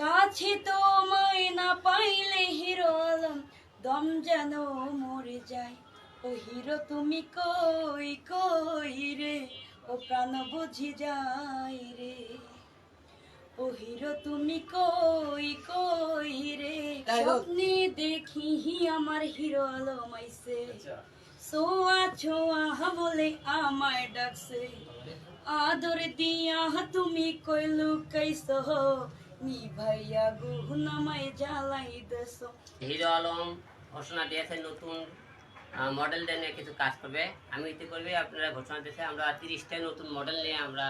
কাছে তোমায় না পাইলে হিরো আলম দম যেন মরে যায়। ও হিরো তুমি কই কই রে? ও প্রাণ বুঝি যায় রে। ও হিরো তুমি কই কই রে? স্বপ্নে দেখি হি আমার হিরো আলম আইছে। সোয়া ছোয়া বলে আমায় ডাকছে। আদর দিয়া তুমি কইলু কইছো নি ভাইয়া গুহনামায় হিরো আলম, ঘোষণা দিয়েছে নতুন মডেল নিয়ে কিছু কাজ করবে। আমি ইতি করবে, আপনারা ঘোষণা দিয়েছে, আমরা তিরিশটা নতুন মডেল নিয়ে আমরা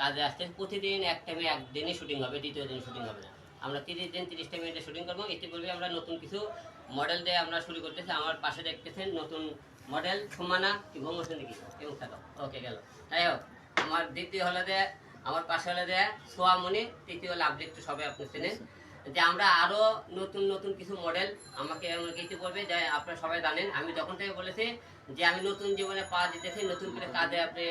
কাজে আসছি। প্রতিদিন এক টাইমে একদিনই শুটিং হবে, দ্বিতীয় দিন শুটিং হবে না। আমরা তিরিশ দিন, তিরিশটা মিনিটে শুটিং করব। ইতি করবে আমরা নতুন কিছু মডেল দিয়ে আমরা শুরু করতেছি। আমার পাশে দেখতেছেন নতুন মডেল সুমানা কি ভঙ্গসেন নাকি এবং থাকো ওকে গেল। যাই হোক, আমার দ্বিতীয় হলো আমার পাশে হলো যে সোয়ামণি, তৃতীয় আপনি একটু সবাই আপনি চেনেন। যে আমরা আরও নতুন নতুন কিছু মডেল আমাকে কিছু বলবে, যে আপনারা সবাই জানেন। আমি যখন থেকে বলেছি যে আমি নতুন জীবনে পা দিতেছি, নতুন করে কাজে আপনি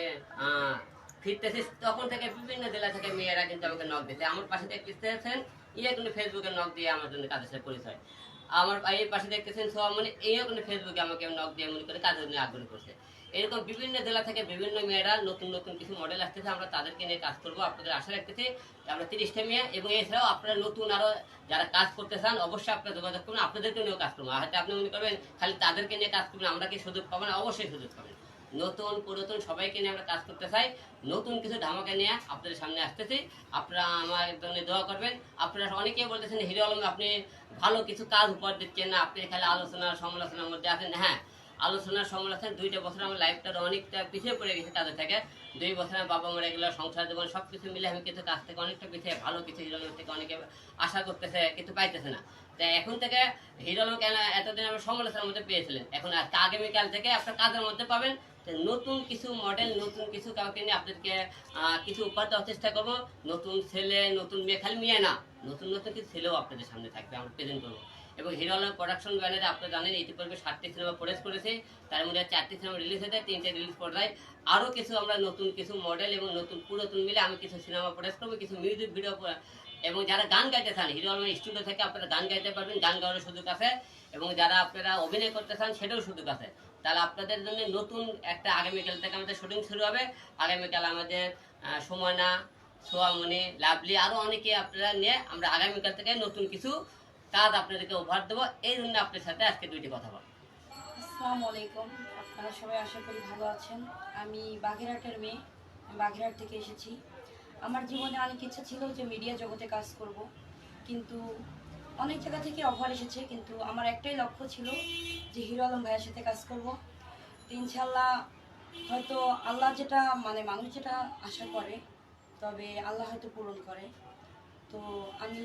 ফিরতেছি, তখন থেকে বিভিন্ন জেলা থেকে মেয়েরা কিন্তু আমাকে নখ দিতে আমার পাশে দেখতেছেন ইয়ে কিন্তু ফেসবুকে নখ দিয়ে আমার জন্য কাজের সাথে পরিচয়। আমার এই পাশে দেখতেছেন সব মানে এইও কিন্তু ফেসবুকে আমাকে নখ দিয়ে মনে করে কাজের জন্য আগ্রহ করছে। এরকম বিভিন্ন জেলা থেকে বিভিন্ন মেয়েরা নতুন নতুন কিছু মডেল আসতেছে, আমরা তাদেরকে নিয়ে কাজ করব, আপনাদের আশা রাখতেছি আমরা তিরিশটা মেয়ে এবং এছাড়াও আপনারা নতুন আরও যারা কাজ করতে চান, অবশ্যই আপনারা যোগাযোগ করবেন আপনাদেরকে নিয়েও কাজ করব। হয়তো আপনি মনে করবেন, খালি তাদেরকে নিয়ে কাজ করবেন, আমরা কি সুযোগ পাবো না? অবশ্যই সুযোগ পাবেন। নতুন, পুরাতন সবাইকে নিয়ে আমরা কাজ করতে চাই। নতুন কিছু ধামাকা নিয়ে আপনাদের সামনে আসতেছি। আপনারা আমার জন্য দোয়া করবেন। আপনারা অনেকেই বলতেছেন, হিরো আলম, আপনি ভালো কিছু কাজ উপহার দিচ্ছেন না। আপনি খালি আলোচনা, সমালোচনার মধ্যে আছেন। হ্যাঁ আলোচনা সমালোচনা দুইটা বছর আমার লাইফটা অনেকটা পিছিয়ে পড়ে গেছে তাদের থেকে। দুই বছর আমার বাবা মারা গেল, সংসার জীবন সব কিছু মিলে আমি কিছু কাজ থেকে অনেকটা পিছিয়ে, ভালো কিছু হিরো থেকে অনেকে আশা করতেছে, কিন্তু পাইতেছে না। তাই এখন থেকে হিরো আলম কেন এতদিন আমার সমালোচনার মধ্যে পেয়েছিলেন? এখন আগামীকাল থেকে আপনার কাজের মধ্যে পাবেন। নতুন কিছু মডেল নতুন কিছু কাউকে নিয়ে আপনাদেরকে কিছু উপহার দেওয়ার চেষ্টা করব। নতুন ছেলে, নতুন মেয়ে, খালি মেয়ে না, নতুন নতুন কিছু ছেলেও আপনাদের সামনে থাকবে, আমরা প্রেজেন্ট করব। এবং হিরো আলম প্রোডাকশন ব্যানারে আপনারা জানেন ইতিপূর্বে সাতটি সিনেমা প্রোডিউস করেছে। তার মধ্যে চারটি সিনেমা রিলিজ হয়েছে তিনটে রিলিজ পর্দায়। আরও কিছু আমরা নতুন কিছু মডেল এবং নতুন পুরাতন মিলে আমি কিছু সিনেমা প্রোডিউস করব কিছু মিউজিক ভিডিও এবং যারা গান গাইতে চান হিরো আলমের স্টুডিও থেকে আপনারা গান গাইতে পারবেন গান গাওয়ার সুযোগ আছে। এবং যারা আপনারা অভিনয় করতে চান সেটাও সুযোগ আছে। তাহলে আপনাদের জন্য নতুন একটা আগামীকাল থেকে আমাদের শুটিং শুরু হবে। আগামীকাল আমাদের আহ, সুমনা সোয়ামণি লাভলি আরও অনেকে আপনারা নিয়ে আমরা আগামীকাল থেকে নতুন কিছু কাজ আপনাদেরকে উপহার দেবো। এই জন্য আপনার সাথে আজকে দুইটি কথা বল আসসালামু আলাইকুম। আপনারা সবাই আশা করি ভালো আছেন। আমি বাঘেরহাটের মেয়ে। বাঘেরহাট থেকে এসেছি। আমার জীবনে অনেক ইচ্ছা ছিল যে মিডিয়া জগতে কাজ করব। কিন্তু অনেক জায়গা থেকে অফার এসেছে। কিন্তু আমার একটাই লক্ষ্য ছিল যে হিরো আলম ভাইয়ের সাথে কাজ করব। ইনশাল্লাহ হয়তো আল্লাহ যেটা মানে মানুষ যেটা আশা করে, তবে আল্লাহ হয়তো পূরণ করে। তো আমি,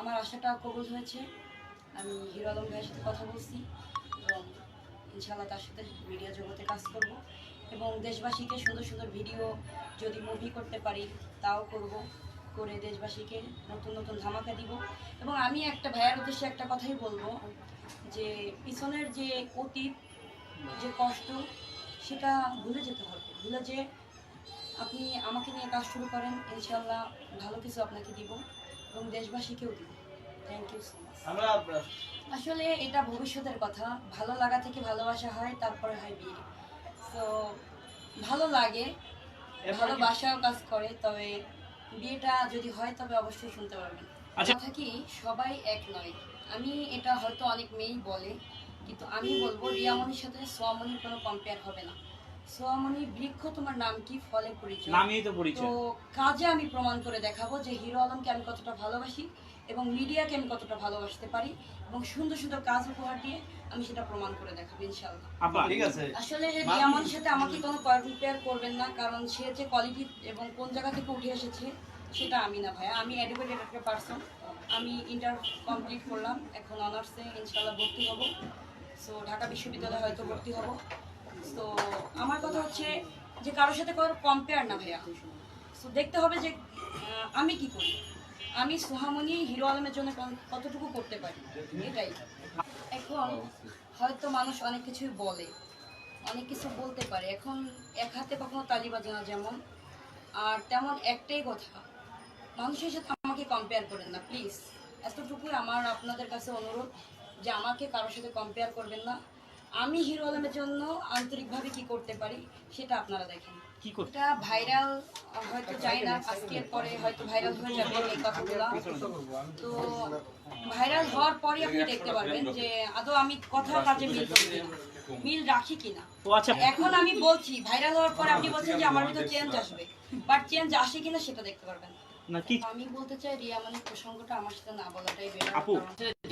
আমার আশাটা কবুল হয়েছে। আমি হিরো আলম ভাইয়ের সাথে কথা বলছি এবং ইনশাল্লাহ তার সাথে মিডিয়া জগতে কাজ করব এবং দেশবাসীকে সুন্দর সুন্দর ভিডিও যদি মুভি করতে পারি, তাও করব। করে দেশবাসীকে নতুন নতুন ধামাকা দিব। এবং আমি একটা ভাইয়ের উদ্দেশ্যে একটা কথাই বলব যে, পিছনের যে অতীত, যে কষ্ট, সেটা ভুলে যেতে হবে। ভুলে যে আপনি আমাকে নিয়ে কাজ শুরু করেন ইনশাল্লাহ ভালো কিছু আপনাকে দিব। এবং দেশবাসীকেও দিব। থ্যাংক ইউ সো মাচ আমরা আসলে এটা ভবিষ্যতের কথা। ভালো লাগা থেকে ভালোবাসা হয় তারপরে হয় বিয়ে তো ভালো লাগে ভালোবাসাও কাজ করে তবে বিয়েটা যদি হয় তবে অবশ্যই শুনতে পারবেন। আচ্ছা। কথা কি? সবাই এক নয়। আমি এটা হয়তো অনেক মেয়েই বলে কিন্তু আমি বলব রিয়ামনির সাথে সোয়ামনির কোনো কম্পেয়ার হবে না। সোয়ামনি বৃক্ষ তোমার নাম কি? ফলে পরিচয়। নামই তো তো কাজে আমি প্রমাণ করে দেখাবো যে হিরো আলমকে আমি কতটা ভালোবাসি এবং মিডিয়াকে আমি কতটা ভালোবাসতে পারি এবং সুন্দর সুন্দর কাজ উপহার দিয়ে আমি সেটা প্রমাণ করে দেখাবো ইনশাল্লাহ আপা ঠিক আছে। আসলে রিয়ামনের সাথে আমাকে কোনো কম্পেয়ার করবেন না কারণ সে যে কোয়ালিটি এবং কোন জায়গা থেকে উঠে এসেছে সেটা আমি না ভাইয়া। আমি এডুকেটেড একটা পার্সন আমি ইন্টার কমপ্লিট করলাম। এখন অনার্সে ইনশাল্লাহ ভর্তি হব। সো ঢাকা বিশ্ববিদ্যালয়ে হয়তো ভর্তি হব। তো আমার কথা হচ্ছে যে কারোর সাথে কারোর কম্পেয়ার না ভাইয়া সো দেখতে হবে যে আমি কি করি? আমি সোহামনি হিরো আলমের জন্য কতটুকু করতে পারি? এটাই। এখন হয়তো মানুষ অনেক কিছুই বলে, অনেক কিছু বলতে পারে। এখন এক হাতে কখনো তালি বাজে না যেমন। আর তেমন একটাই কথা, মানুষের সাথে আমাকে কম্পেয়ার করেন না প্লিজ এতটুকুই আমার আপনাদের কাছে অনুরোধ যে আমাকে কারোর সাথে কম্পেয়ার করবেন না। আমি হিরো আলমের জন্য আন্তরিকভাবে কি করতে পারি সেটা আপনারা দেখেন। এটা ভাইরাল হয়তো চাই না আজকের পরে হয়তো ভাইরাল হয়ে যাবে এই কথাগুলো। তো ভাইরাল হওয়ার পরে আপনি দেখতে পারবেন যে আদৌ আমি কথা কাজে মিল করি মিল রাখি কিনা। আচ্ছা। এখন আমি বলছি ভাইরাল হওয়ার পরে আপনি বলছেন যে আমার ভিতরে চেঞ্জ আসবে। বাট চেঞ্জ আসে কিনা সেটা দেখতে পারবেন। না কি? আমি বলতে চাই রিয়া মানে প্রসঙ্গটা আমার সাথে না বলাটাই বেটার আপু।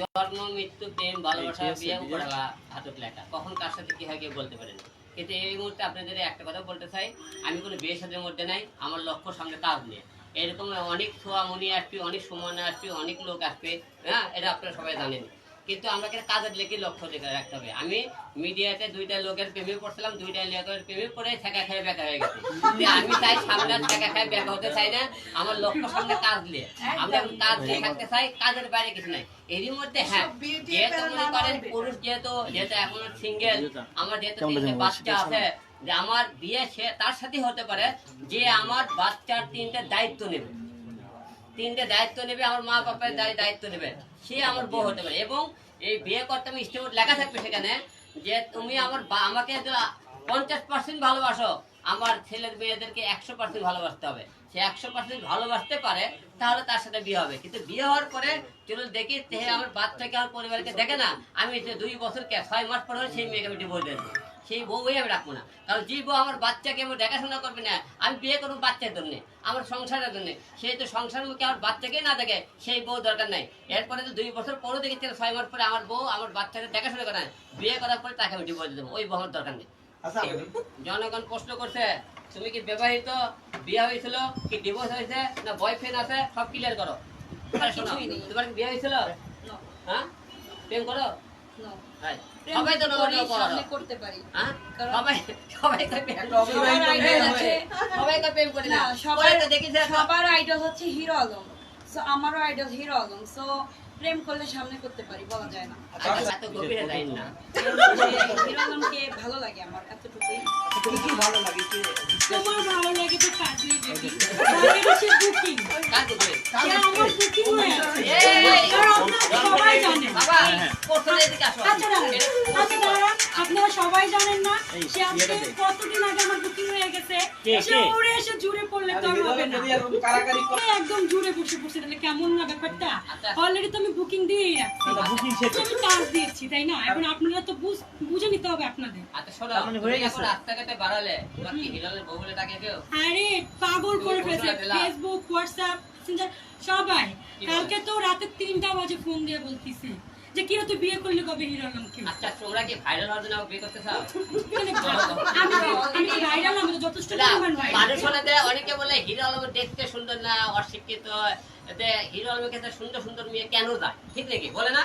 জন্ম মৃত্যু প্রেম ভালোবাসা বিয়ে উপর হাতত লেখা কখন কার সাথে কি হয় কেউ বলতে পারেন কিন্তু এই মুহূর্তে আপনাদের একটা কথা বলতে চাই আমি কোনো বিয়ে সাথের মধ্যে নাই আমার লক্ষ্য সামনে কাজ নিয়ে। এরকম অনেক ছোঁয়ামণি আসবে অনেক সময় আসবে অনেক লোক আসবে হ্যাঁ এটা আপনারা সবাই জানেন। কিন্তু আমাকে কাজের লেগে লক্ষ্য রাখতে হবে। আমি মিডিয়াতে দুইটা লোকের প্রেমে পড়ছিলাম দুইটা লোকের প্রেমে পড়ে ছেঁকা খেয়ে বেকা হয়ে গেছে। আমি চাই সামনে ছেঁকা খেয়ে বেকা হতে চাই না আমার লক্ষ্য সামনে কাজ নিয়ে। আমরা কাজ নিয়ে থাকতে চাই কাজের বাইরে কিছু নাই। এরই মধ্যে হ্যাঁ যেহেতু মনে করেন পুরুষ যেহেতু যেহেতু এখন সিঙ্গেল আমার যেহেতু তিনটে বাচ্চা আছে যে আমার বিয়ে সে তার সাথে হতে পারে যে আমার বাচ্চার তিনটে দায়িত্ব নেবে। তিনটে দায়িত্ব নেবে, আমার মা দায়- দায়িত্ব নেবে। সে আমার বউ হতে পারে। এবং এই বিয়ে করতে আমি স্টেমোট লেখা থাকবে সেখানে যে তুমি আমার আমাকে পঞ্চাশ পার্সেন্ট ভালোবাসো, আমার ছেলের মেয়েদেরকে একশো পার্সেন্ট ভালোবাসতে হবে। সে একশো পার্সেন্ট ভালোবাসতে পারে, তাহলে তার সাথে বিয়ে হবে। কিন্তু বিয়ে হওয়ার পরে চলো দেখি আমার বাচ্চাকে আমার পরিবারকে দেখে না, আমি দুই বছর ছয় মাস পরে সেই মেয়েকে আমি ডিভোর্স দিয়ে দেবো। সেই বউই আমি রাখব না। কারণ যে বউ আমার বাচ্চাকে আমার দেখাশোনা করবে না আমি বিয়ে করব বাচ্চার জন্য আমার সংসারের জন্য। সেই তো সংসার মুখে আমার বাচ্চাকেই না দেখে সেই বউ দরকার নাই। এরপরে তো দুই বছর পরও দেখেছি ছয় মাস পরে আমার বউ আমার বাচ্চাকে দেখাশোনা করে বিয়ে করার পরে তাকে আমি ডিভোর্স দেবো। ওই বউ আমার দরকার নেই। আচ্ছা জনগণ প্রশ্ন করছে তুমি কি বিবাহিত বিয়ে হয়েছিল কি ডিভোর্স হয়েছে না বয়ফ্রেন্ড আছে সব ক্লিয়ার করো। শোনো, তোমার কি বিয়ে হয়েছিল? হ্যাঁ? প্রেম করো? সবাই তো করতে পারি। হ্যাঁ? সবাই সবাই তো প্রেম সবার আইডল আছে। সবাই তো প্রেম করি না। না সবাই তো দেখি সবার আইডল হচ্ছে হিরো আলম। সো আমারও আইডল হিরো আলম। সো প্রেম করলে সামনে করতে পারি বলা যায় না। আচ্ছা, এত গভীরে যাই না। হিরো ভালো লাগে আমার এতটুকুই। কি কি ভালো লাগে? কি তোমার ভালো লাগে তো কাজে বেবি বাগের সে বুকিং কার সে আমার বুকিং হয়ে আছে। আপনারা সবাই জানেন। বাবা হ্যাঁ, হ্যাঁ। প্রথমে এদিকে আসো। আচ্ছা দাঁড়ান। আচ্ছা দাঁড়ান। আপনারা সবাই জানেন না সে আজকে কতদিন আগে আমার হয়ে এসে পড়লে তো হবে না। একদম বসে তাহলে কেমন না ব্যাপারটা? আচ্ছা। অলরেডি তো আমি বুকিং দিয়েই রাখছি বুকিং শেষ আমি কাজ দিয়েছি তাই না? এখন আপনারা তো বুঝে নিতে হবে আপনাদের। আচ্ছা মানে হয়ে আরে পাগল করে ফেলেছে। ফেসবুক হোয়াটসঅ্যাপ সবাই। কালকে তো রাতে তিনটা বাজে ফোন দিয়ে বলতিছে। যে কি তুই বিয়ে করলি কবে হিরো আলমকে আচ্ছা তোমরা কি ভাইরাল হওয়ার জন্য আমাকে বিয়ে করতে চাও? আমি আমি ভাইরাল আমি তো যথেষ্ট পরিমাণ ভাইরাল মানুষ হলে অনেকে বলে হিরো আলম দেখতে সুন্দর না অশিক্ষিত। এতে হিরো আলমের কাছে সুন্দর সুন্দর মেয়ে কেন যায়? ঠিক নাকি? বলে না।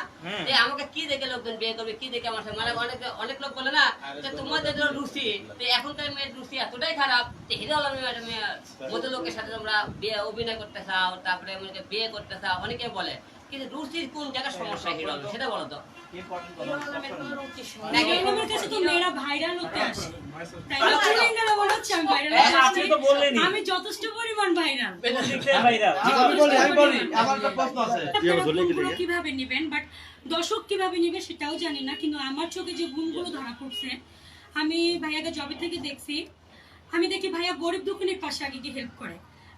যে আমাকে কি দেখে লোকজন বিয়ে করবে কি দেখে আমার মানে অনেক অনেক লোক বলে না যে তোমাদের যে রুচি তো এখনকার মেয়ের রুচি এতটাই খারাপ যে হিরো আলমের মেয়ে মতো লোকের সাথে তোমরা বিয়ে অভিনয় করতে চাও তারপরে বিয়ে করতে চাও অনেকে বলে। কিন্তু রুচির কোন জায়গায় সমস্যা হিরো সেটা বলো তো। আমি হ্যাঁ, যথেষ্ট পরিমাণ ভাইরাল। কীভাবে নেবেন? বাট দর্শক কীভাবে নেবে সেটাও জানি না কিন্তু আমার চোখে যে গুণগুলো ধরা পড়ছে আমি ভাইয়াকে জবে থেকে দেখছি। আমি দেখি ভাইয়া গরিব দুঃখিনীর পাশে আগে গিয়ে হেল্প করে।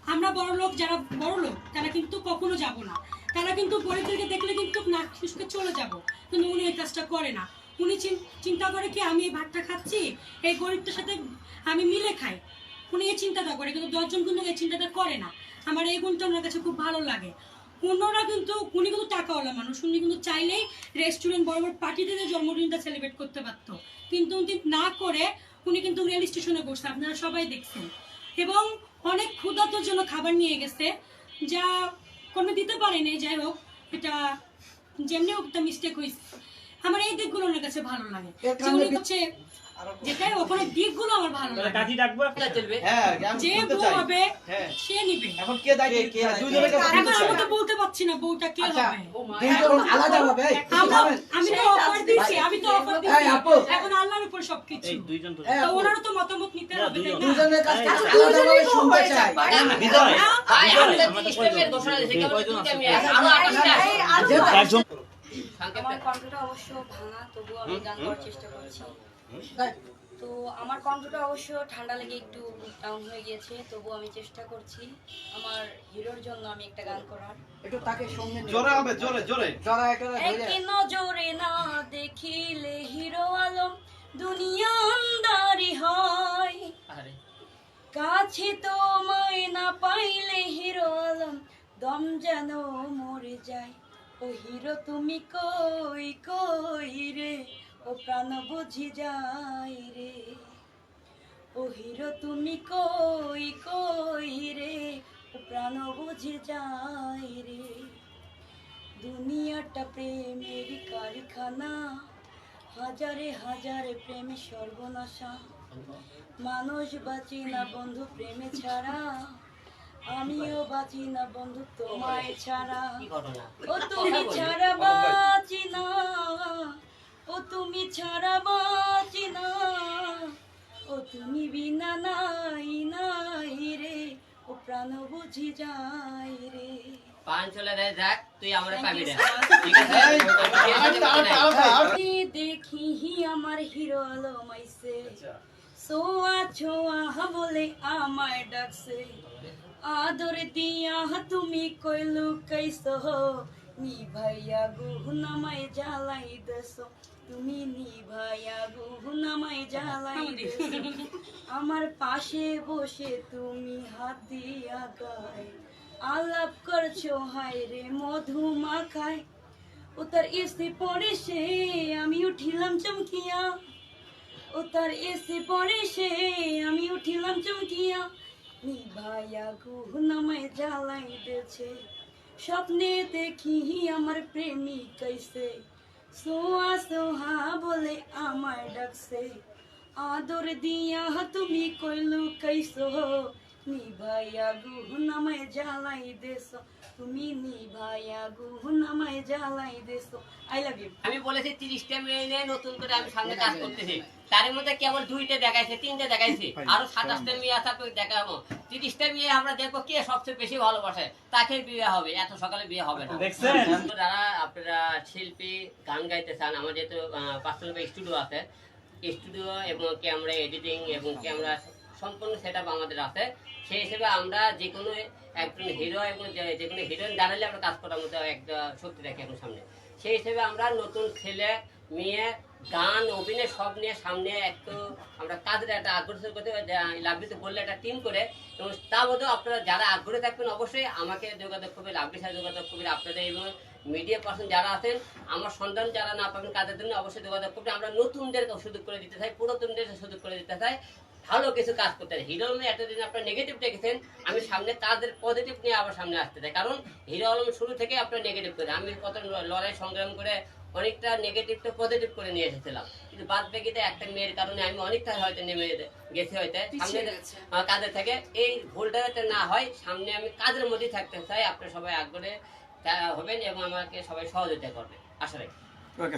আমরা বড় লোক যারা বড় লোক তারা কিন্তু কখনো যাব না। তারা কিন্তু গরিবদেরকে দেখলে কিন্তু, না, শুষ্কে চলে যাব। কিন্তু উনি এই কাজটা করে না। উনি চিন- চিন্তা করে কি, আমি এই ভাতটা খাচ্ছি, এই গরিবটার সাথে আমি মিলে খাই। উনি এই চিন্তাটা করে, কিন্তু দশজন কিন্তু এই চিন্তাটা করে না। আমার এই গুণটা ওনার কাছে খুব ভালো লাগে। অন্যরা কিন্তু, উনি কিন্তু টাকাওয়ালা মানুষ, উনি কিন্তু চাইলেই রেস্টুরেন্ট, বড় বড় পার্টিতে জন্মদিনটা সেলিব্রেট করতে পারতো। কিন্তু উনি না করে, উনি কিন্তু রেল স্টেশনে বসছে আপনারা সবাই দেখছেন। এবং অনেক ক্ষুধার্তর জন্য খাবার নিয়ে গেছে, যা কোনো দিতে পারেনি যাই হোক এটা যেমনি হোক একটা মিস্টেক হয়েছে আমার এই দিকগুলো ওনার কাছে ভালো লাগে। উনি হচ্ছে যেটাই ওখানে দিকগুলো আমার ভালো লাগে। কাঠি ডাকবো এটা চলবে। হ্যাঁ যে বউ হবে হ্যাঁ। সে নিবে। এখন কে দায়িত্ব কে দুইজনের কাছে এখন আমি তো বলতে পারছি না বউটা কে আচ্ছা হবে। দুইজন আলাদা হবে? আমি তো অফার দিচ্ছি আমি তো অফার এই এখন আল্লাহর উপর সবকিছু। এই দুইজন তো ওনারও তো মতামত নিতে হবে তাই না? দুইজনের কাছ থেকে আচ্ছা, শুনতে চাই। বিজয়। ভাই, আমাদের দিয়েছে, কেবল কয়জন দুইটা আছে? মেয়ে, আরও আঠাশটা আছে। একজন আমার কণ্ঠটা অবশ্য ভাঙা তবুও আমি গান করার চেষ্টা করছি তো আমার কণ্ঠটা অবশ্য ঠান্ডা লেগে একটু ডাউন হয়ে গিয়েছে তবু আমি চেষ্টা করছি আমার হিরোর জন্য আমি একটা গান করার। একটু তাকে সঙ্গে জোরে হবে জোরে জোরে। জড়া একটা এক নজরে না দেখিলে হিরো আলম দুনিয়া আন্দারি হয়। আরে। কাছে তোমায় না পাইলে হিরো আলম দম যেন মরে যায়। ও হিরো তুমি কই কই রে? ও প্রাণ বুঝি যায় রে। ও হিরো তুমি কই কই রে? ও প্রাণ বুঝি যায় রে। দুনিয়াটা প্রেমের কারখানা হাজারে হাজারে প্রেমে সর্বনাশা। মানুষ বাঁচি না বন্ধু প্রেমে ছাড়া আমিও বাঁচি না বন্ধু তোমায় ছাড়া। ও তুমি ছাড়া বুঝি যাই রে। পান চলে দেয় যাক তুই আমরা পাবি না ঠিক আছে? দেখি আমার হিরো আলম আইসে সোয়া ছোয়া বলে আমায় ডাকছে। আদর দিয়া তুমি কইলু কইসো? নি ভাইয়া গুহনামায় জ্বালাই দেছো তুমি গুহনামায় জ্বালাই আমার পাশে বসে তুমি হাত দিয়া গায় আলাপ করছ হায় রে মধু মাখায় ও তার এসে পরে সে আমি উঠিলাম চমকিয়া। ও তার এসে পরে সে আমি উঠিলাম চমকিয়া। নিভাইয়া গুহনামায় জ্বালাই দেছে স্বপ্নে দেখি আমার প্রেমিক কইছে সোয়া সোহা বলে আমার ডাকছে। আদর দিয়া তুমি কইলু, কইসো, নিভাইয়া গুহনামায় জ্বালাই দেছো, তুমি নিভাইয়া গুহনামায় জ্বালাই দেছো। আই লাভ ইউ আমি বলেছি তিরিশটা মেয়ে নিয়ে নতুন করে আমি সামনে কাজ করতেছি। তার মধ্যে কেবল দুইটা দেখাইছে তিনটে দেখাইছে। আরও সাতাশটা মেয়ে আছে আপনাকে দেখাবো। তিরিশটা মেয়ে আমরা দেখব কে সবচেয়ে বেশি ভালোবাসে। তাকে বিয়ে হবে এত সকালে বিয়ে হবে না? যারা আপনারা শিল্পী গান গাইতে চান আমার যেহেতু পার্সোনাল স্টুডিও আছে স্টুডিও এবং ক্যামেরা এডিটিং এবং ক্যামেরা সম্পূর্ণ সেট আমাদের আছে। সেই হিসেবে আমরা যে কোনো একজন হিরো এবং যে- যে কোনো হিরোইন দাঁড়ালে আমরা কাজ করার মতো একটা শক্তি রাখি এখন সামনে। সেই হিসেবে আমরা নতুন ছেলে মেয়ে গান, অভিনয় সব নিয়ে সামনে একটু আমরা কাজের একটা আগ্রহ করতে লাভলিত বললে একটা টিম করে। এবং তা বোধহয় আপনারা যারা আগ্রহী থাকবেন অবশ্যই আমাকে যোগাযোগ করবে লাভলির সাথে যোগাযোগ করবে আপনাদের এবং মিডিয়া পার্সন যারা আছেন, আমার সন্ধান যারা না পাবেন কাজের জন্য অবশ্যই যোগাযোগ করবে আমরা নতুনদের সুযোগ করে দিতে চাই, পুরাতনদের সুযোগ করে দিতে চাই, ভালো কিছু কাজ করতে চাই। হিরো আলমে এতদিন আপনারা নেগেটিভ দেখেছেন, আমি সামনে তাদের পজিটিভ নিয়ে আবার সামনে আসতে চাই। কারণ হিরো আলম শুরু থেকে আপনারা নেগেটিভ করে। আমি কত লড়াই সংগ্রাম করে অনেকটা নেগেটিভ তো পজিটিভ করে নিয়ে এসেছিলাম। কিন্তু বাদ বাকিতে একটা মেয়ের কারণে আমি অনেকটা হয়তো নেমে গেছি হয়তো। সামনে কাজে কাজের থেকে এই ভুলটা যাতে না হয় সামনে আমি কাজের মধ্যেই থাকতে চাই। আপনারা সবাই আগ্রহে হবেন এবং আমাকে সবাই সহযোগিতা করবে আশা রাখি। ওকে।